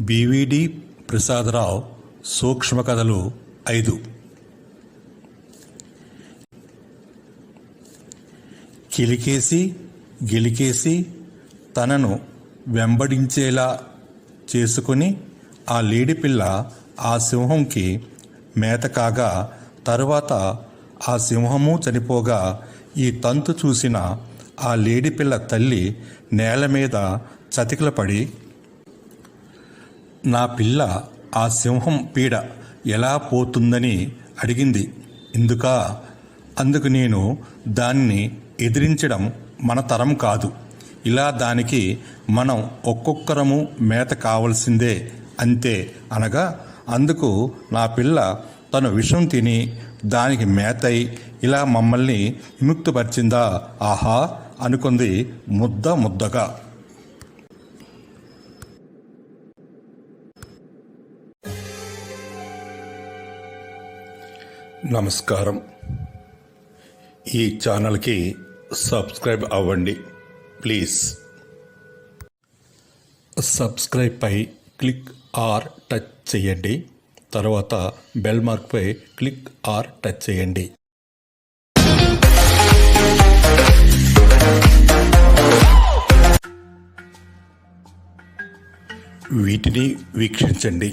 BVD Prasadarao సూక్ష్మ కథలు ఐదు. కిలికేసి గెలికేసి తనను వెంబడించేలా చేసుకుని ఆ లేడిపిల్ల ఆ సింహంకి మేత కాగా తరువాత ఆ సింహము చనిపోగా ఈ తంతు చూసిన ఆ లేడిపిల్ల తల్లి నేల మీద చతికిలపడి నా పిల్ల ఆ సింహం పీడ ఎలా పోతుందని అడిగింది. ఎందుక అందుకు నేను దాన్ని ఎదిరించడం మన తరం కాదు. ఇలా దానికి మనం ఒక్కొక్కరము మేత కావలసిందే అంతే అనగా అందుకు నా పిల్ల తను విషం తిని దానికి మేతై ఇలా మమ్మల్ని విముక్తిపరిచిందా? ఆహా! అనుకుంది ముద్ద ముద్దగా. నమస్కారం. ఈ ఛానల్కి సబ్స్క్రైబ్ అవ్వండి ప్లీజ్. సబ్స్క్రైబ్ పై క్లిక్ ఆర్ టచ్ చేయండి. తర్వాత బెల్ మార్క్పై క్లిక్ ఆర్ టచ్ చేయండి. వీటిని వీక్షించండి.